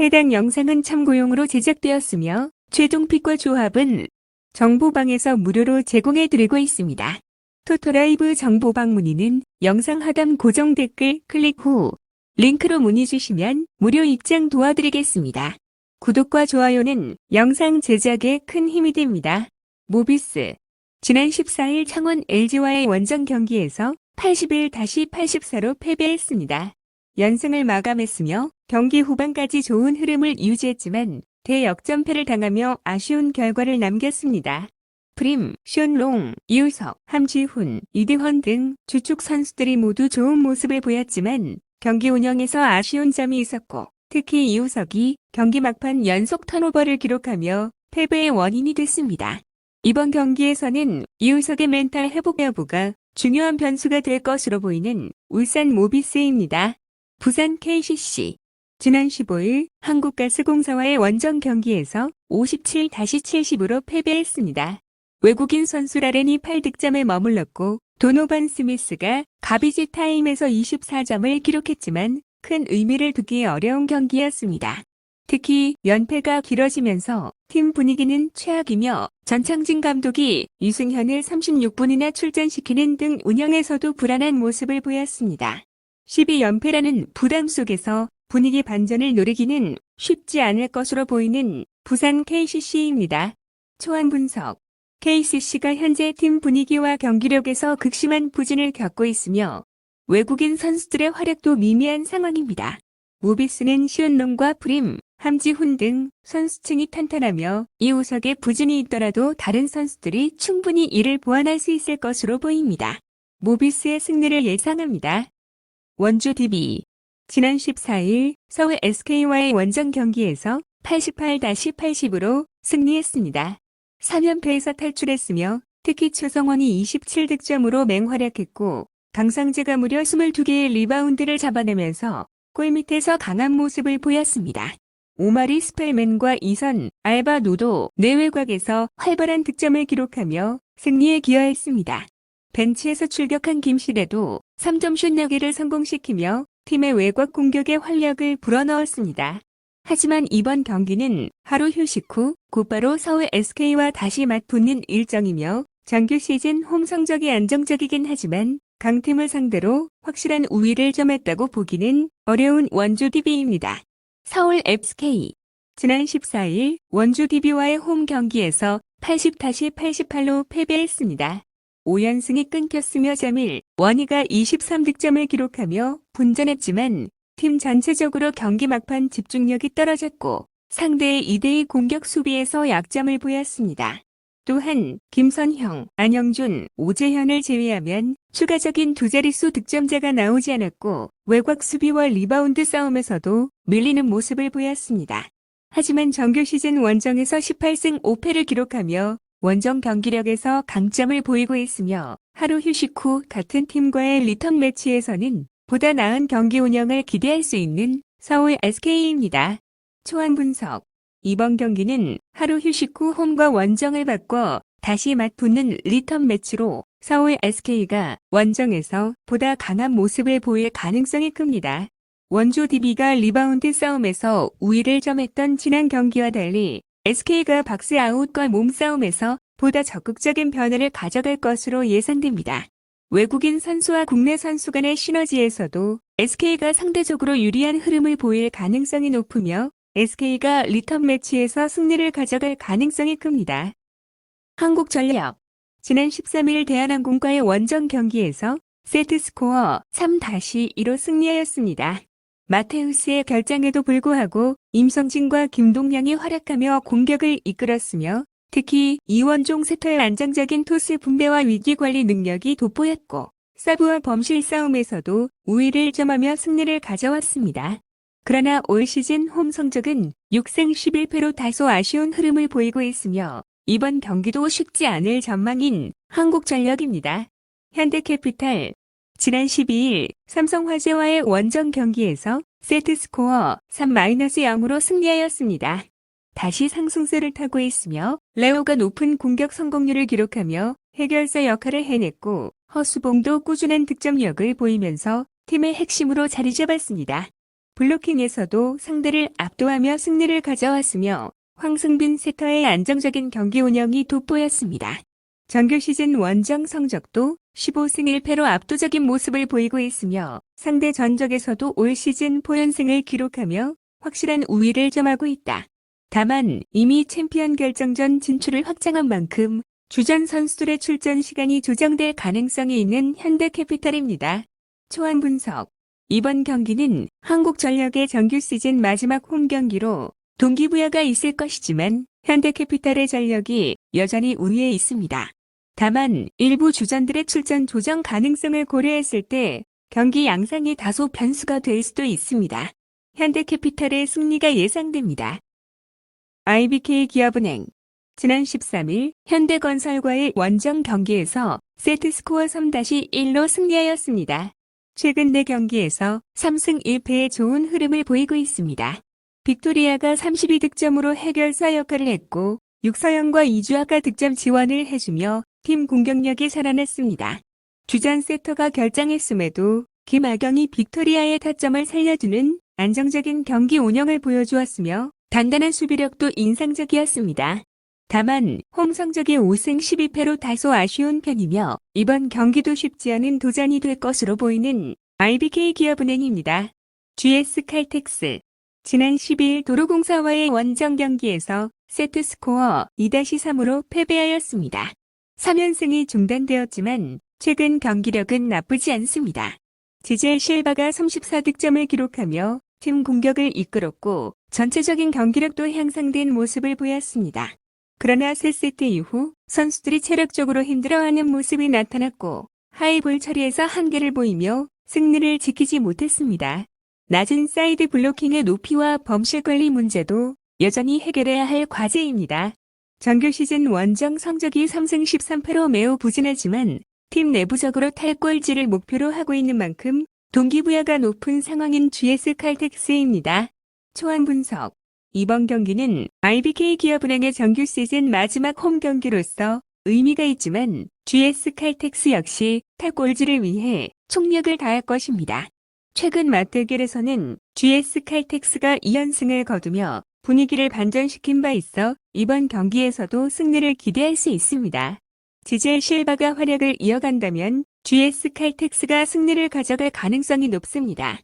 해당 영상은 참고용으로 제작되었으며 최종 픽과 조합은 정보방에서 무료로 제공해드리고 있습니다. 토토라이브 정보방 문의는 영상 하단 고정 댓글 클릭 후 링크로 문의 주시면 무료 입장 도와드리겠습니다. 구독과 좋아요는 영상 제작에 큰 힘이 됩니다. 모비스 지난 14일 창원 LG와의 원정 경기에서 81-84로 패배했습니다. 연승을 마감했으며 경기 후반까지 좋은 흐름을 유지했지만 대역전패를 당하며 아쉬운 결과를 남겼습니다. 프림, 션롱, 이우석, 함지훈, 이대헌 등 주축 선수들이 모두 좋은 모습을 보였지만 경기 운영에서 아쉬운 점이 있었고 특히 이우석이 경기 막판 연속 턴오버를 기록하며 패배의 원인이 됐습니다. 이번 경기에서는 이우석의 멘탈 회복 여부가 중요한 변수가 될 것으로 보이는 울산 모비스입니다. 부산 KCC 지난 15일 한국가스공사와의 원정 경기에서 57-70으로 패배했습니다. 외국인 선수 라렌이 8득점에 머물렀고 도노반 스미스가 가비지 타임에서 24점을 기록했지만 큰 의미를 두기 어려운 경기였습니다. 특히 연패가 길어지면서 팀 분위기는 최악이며 전창진 감독이 유승현을 36분이나 출전시키는 등 운영에서도 불안한 모습을 보였습니다. 12연패라는 부담 속에서 분위기 반전을 노리기는 쉽지 않을 것으로 보이는 부산 KCC입니다. 초안 분석 KCC가 현재 팀 분위기와 경기력에서 극심한 부진을 겪고 있으며 외국인 선수들의 활약도 미미한 상황입니다. 모비스는 시온롱과 프림, 함지훈 등 선수층이 탄탄하며 이 우석의 부진이 있더라도 다른 선수들이 충분히 이를 보완할 수 있을 것으로 보입니다. 모비스의 승리를 예상합니다. 원주 DB 지난 14일 서울 SK와의 원정 경기에서 88-80으로 승리했습니다. 3연패에서 탈출했으며 특히 최성원이 27득점으로 맹활약했고 강상재가 무려 22개의 리바운드를 잡아내면서 골밑에서 강한 모습을 보였습니다. 오마리 스펠맨과 이선, 알바 노도 내외곽에서 활발한 득점을 기록하며 승리에 기여했습니다. 벤치에서 출격한 김실에도 3점 슛 4개를 성공시키며 팀의 외곽 공격에 활력을 불어넣었습니다. 하지만 이번 경기는 하루 휴식 후 곧바로 서울 SK와 다시 맞붙는 일정이며 정규 시즌 홈 성적이 안정적이긴 하지만 강팀을 상대로 확실한 우위를 점했다고 보기는 어려운 원주 DB입니다. 서울 FK 지난 14일 원주 DB와의 홈 경기에서 80-88로 패배했습니다. 5연승이 끊겼으며 잠일 원희가 23득점을 기록하며 분전했지만 팀 전체적으로 경기 막판 집중력이 떨어졌고 상대의 2대2 공격 수비에서 약점을 보였습니다. 또한 김선형, 안영준, 오재현을 제외하면 추가적인 두 자릿수 득점자가 나오지 않았고 외곽 수비와 리바운드 싸움에서도 밀리는 모습을 보였습니다. 하지만 정규 시즌 원정에서 18승 5패를 기록하며 원정 경기력에서 강점을 보이고 있으며 하루 휴식 후 같은 팀과의 리턴 매치에서는 보다 나은 경기 운영을 기대할 수 있는 서울 SK입니다. 초안 분석 이번 경기는 하루 휴식 후 홈과 원정을 바꿔 다시 맞붙는 리턴 매치로 서울 SK가 원정에서 보다 강한 모습을 보일 가능성이 큽니다. 원주 DB가 리바운드 싸움에서 우위를 점했던 지난 경기와 달리 SK가 박스 아웃과 몸싸움에서 보다 적극적인 변화를 가져갈 것으로 예상됩니다. 외국인 선수와 국내 선수 간의 시너지에서도 SK가 상대적으로 유리한 흐름을 보일 가능성이 높으며 SK가 리턴 매치에서 승리를 가져갈 가능성이 큽니다. 한국전력 지난 13일 대한항공과의 원정 경기에서 세트 스코어 3-2로 승리하였습니다. 마테우스의 결장에도 불구하고 임성진과 김동량이 활약하며 공격을 이끌었으며 특히 이원종 세터의 안정적인 토스 분배와 위기 관리 능력이 돋보였고 서브와 범실 싸움에서도 우위를 점하며 승리를 가져왔습니다. 그러나 올 시즌 홈 성적은 6승 11패로 다소 아쉬운 흐름을 보이고 있으며 이번 경기도 쉽지 않을 전망인 한국전력입니다. 현대캐피탈 지난 12일 삼성화재와의 원정 경기에서 세트 스코어 3-0으로 승리하였습니다. 다시 상승세를 타고 있으며 레오가 높은 공격 성공률을 기록하며 해결사 역할을 해냈고 허수봉도 꾸준한 득점력을 보이면서 팀의 핵심으로 자리 잡았습니다. 블로킹에서도 상대를 압도하며 승리를 가져왔으며 황승빈 세터의 안정적인 경기 운영이 돋보였습니다. 정규 시즌 원정 성적도 15승 1패로 압도적인 모습을 보이고 있으며 상대 전적에서도 올 시즌 포연승을 기록하며 확실한 우위를 점하고 있다. 다만 이미 챔피언 결정전 진출을 확장한 만큼 주전 선수들의 출전 시간이 조정될 가능성이 있는 현대캐피탈입니다. 초안 분석 이번 경기는 한국전력의 정규 시즌 마지막 홈 경기로 동기부여가 있을 것이지만 현대캐피탈의 전력이 여전히 우위에 있습니다. 다만 일부 주전들의 출전 조정 가능성을 고려했을 때 경기 양상이 다소 변수가 될 수도 있습니다. 현대캐피탈의 승리가 예상됩니다. IBK 기업은행 지난 13일 현대건설과의 원정 경기에서 세트스코어 3-1로 승리하였습니다. 최근 4경기에서 3승 1패의 좋은 흐름을 보이고 있습니다. 빅토리아가 32득점으로 해결사 역할을 했고 육서영과 이주아가 득점 지원을 해주며 팀 공격력이 살아났습니다. 주전 세터가 결장했음에도 김아경이 빅토리아의 타점을 살려주는 안정적인 경기 운영을 보여주었으며 단단한 수비력도 인상적이었습니다. 다만 홈 성적이 5승 12패로 다소 아쉬운 편이며 이번 경기도 쉽지 않은 도전이 될 것으로 보이는 IBK 기업은행입니다. GS 칼텍스 지난 12일 도로공사와의 원정 경기에서 세트 스코어 2-3으로 패배하였습니다. 3연승이 중단되었지만 최근 경기력은 나쁘지 않습니다. 지젤 실바가 34득점을 기록하며 팀 공격을 이끌었고 전체적인 경기력도 향상된 모습을 보였습니다. 그러나 3세트 이후 선수들이 체력적으로 힘들어하는 모습이 나타났고 하이볼 처리에서 한계를 보이며 승리를 지키지 못했습니다. 낮은 사이드 블로킹의 높이와 범실 관리 문제도 여전히 해결해야 할 과제입니다. 정규 시즌 원정 성적이 3승 13패로 매우 부진하지만 팀 내부적으로 탈골지를 목표로 하고 있는 만큼 동기부여가 높은 상황인 GS 칼텍스입니다. 초안 분석 이번 경기는 IBK 기업은행의 정규 시즌 마지막 홈 경기로서 의미가 있지만 GS 칼텍스 역시 탈골지를 위해 총력을 다할 것입니다. 최근 맞대결에서는 GS 칼텍스가 2연승을 거두며 분위기를 반전시킨 바 있어 이번 경기에서도 승리를 기대할 수 있습니다. 지젤 실바가 활약을 이어간다면 GS 칼텍스가 승리를 가져갈 가능성이 높습니다.